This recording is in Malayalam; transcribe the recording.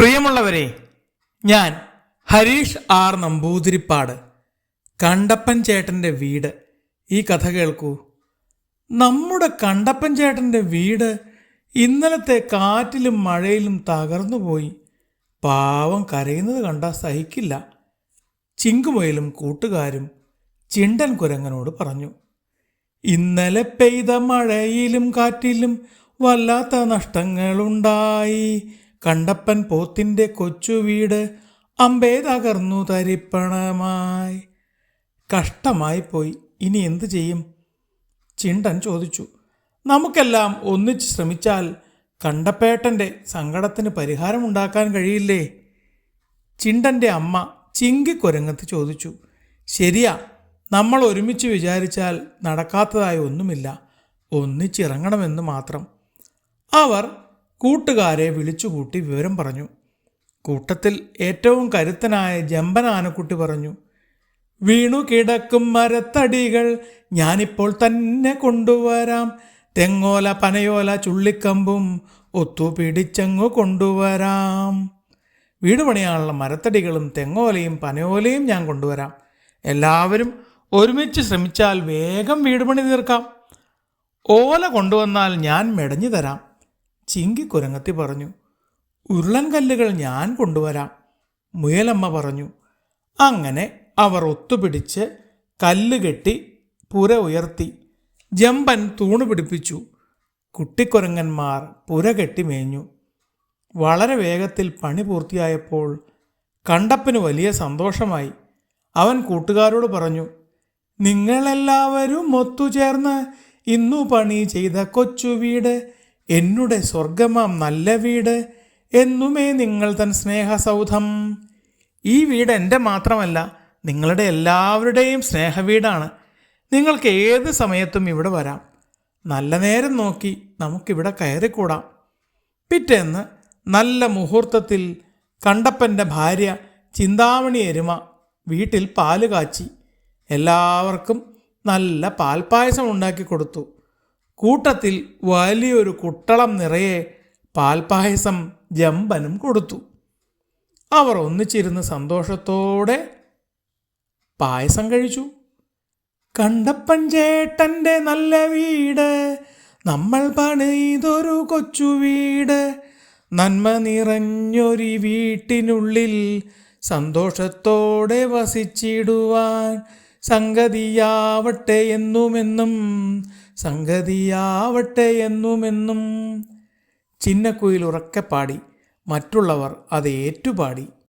പ്രിയമുള്ളവരെ ഞാൻ ഹരീഷ് ആർ നമ്പൂതിരിപ്പാട് കണ്ടപ്പൻ ചേട്ടന്റെ വീട്. ഈ കഥ കേൾക്കൂ. നമ്മുടെ കണ്ടപ്പൻ ചേട്ടന്റെ വീട് ഇന്നലത്തെ കാറ്റിലും മഴയിലും തകർന്നുപോയി. പാവം കരയുന്നത് കണ്ടാൽ സഹിക്കില്ല. ചിങ്കുമൊയിലും കൂട്ടുകാരും ചിണ്ടൻ കുരങ്ങനോട് പറഞ്ഞു ഇന്നലെ പെയ്ത മഴയിലും കാറ്റിലും വല്ലാത്ത നഷ്ടങ്ങളുണ്ടായി. കണ്ടപ്പൻ പോത്തിന്റെ കൊച്ചു വീട് അമ്പേ തകർന്നു തരിപ്പണമായി. കഷ്ടമായി പോയി. ഇനി എന്തു ചെയ്യും? ചിണ്ടൻ ചോദിച്ചു. നമുക്കെല്ലാം ഒന്നിച്ച് ശ്രമിച്ചാൽ കണ്ടപ്പേട്ടന്റെ സങ്കടത്തിന് പരിഹാരമുണ്ടാക്കാൻ കഴിയില്ലേ? ചിണ്ടന്റെ അമ്മ ചിങ്കിക്കൊരങ്ങത്ത് ചോദിച്ചു. ശരിയാ നമ്മൾ ഒരുമിച്ച് വിചാരിച്ചാൽ നടക്കാത്തതായി ഒന്നുമില്ല. ഒന്നിച്ചിറങ്ങണമെന്ന് മാത്രം. അവർ കൂട്ടുകാരെ വിളിച്ചുകൂട്ടി വിവരം പറഞ്ഞു. കൂട്ടത്തിൽ ഏറ്റവും കരുത്തനായ ജമ്പൻ ആനക്കുട്ടി പറഞ്ഞു വീണു കിടക്കും മരത്തടികൾ ഞാനിപ്പോൾ തന്നെ കൊണ്ടുവരാം. തെങ്ങോല പനയോല ചുള്ളിക്കമ്പും ഒത്തുപിടിച്ചങ്ങു കൊണ്ടുവരാം. വീട് പണിയാനുള്ള മരത്തടികളും തെങ്ങോലയും പനയോലയും ഞാൻ കൊണ്ടുവരാം. എല്ലാവരും ഒരുമിച്ച് ശ്രമിച്ചാൽ വേഗം വീട് പണി തീർക്കാം. ഓല കൊണ്ടുവന്നാൽ ഞാൻ മെടഞ്ഞു തരാം. ചിങ്കി കുരങ്ങത്തി പറഞ്ഞു ഉരുളൻ കല്ലുകൾ ഞാൻ കൊണ്ടുവരാം മുയലമ്മ പറഞ്ഞു. അങ്ങനെ അവർ ഒത്തുപിടിച്ച് കല്ല് കെട്ടി പുര ഉയർത്തി. ജമ്പൻ തൂണു പിടിപ്പിച്ചു. കുട്ടിക്കുരങ്ങന്മാർ പുര കെട്ടി മേഞ്ഞു. വളരെ വേഗത്തിൽ പണി പൂർത്തിയായപ്പോൾ കണ്ടപ്പന് വലിയ സന്തോഷമായി. അവൻ കൂട്ടുകാരോട് പറഞ്ഞു നിങ്ങളെല്ലാവരും ഒത്തുചേർന്ന് ഇന്നു പണി ചെയ്ത കൊച്ചു വീട് എന്നുടെ സ്വർഗമാം നല്ല വീട് എന്നുമേ നിങ്ങൾ തൻ സ്നേഹസൗധം. ഈ വീട് എന്റെ മാത്രമല്ല നിങ്ങളുടെ എല്ലാവരുടെയും സ്നേഹവീടാണ്. നിങ്ങൾക്ക് ഏത് സമയത്തും ഇവിടെ വരാം. നല്ല നേരം നോക്കി നമുക്കിവിടെ കയറിക്കൂടാം. പിറ്റേന്ന് നല്ല മുഹൂർത്തത്തിൽ കണ്ടപ്പന്റെ ഭാര്യ ചിന്താമണി എരുമ വീട്ടിൽ പാൽ കാച്ചി. എല്ലാവർക്കും നല്ല പാൽപ്പായസം ഉണ്ടാക്കി കൊടുത്തു. കൂട്ടത്തിൽ വലിയൊരു കുട്ടളം നിറയെ പാൽപായസം ജമ്പനും കൊടുത്തു. അവർ ഒന്നിച്ചിരുന്ന് സന്തോഷത്തോടെ പായസം കഴിച്ചു. കണ്ടപ്പൻ ചേട്ടന്റെ നല്ല വീട് നമ്മൾ പണിതൊരു കൊച്ചു വീട്. നന്മ നിറഞ്ഞൊരു വീട്ടിനുള്ളിൽ സന്തോഷത്തോടെ വസിച്ചിടുവാൻ സംഗതിയാവട്ടെ എന്നുമെന്നും സംഗതിയാവട്ടെ എന്നുമെന്നും ചിന്നക്കുയിൽ ഉറക്കെ പാടി മറ്റുള്ളവർ അത് ഏറ്റുപാടി.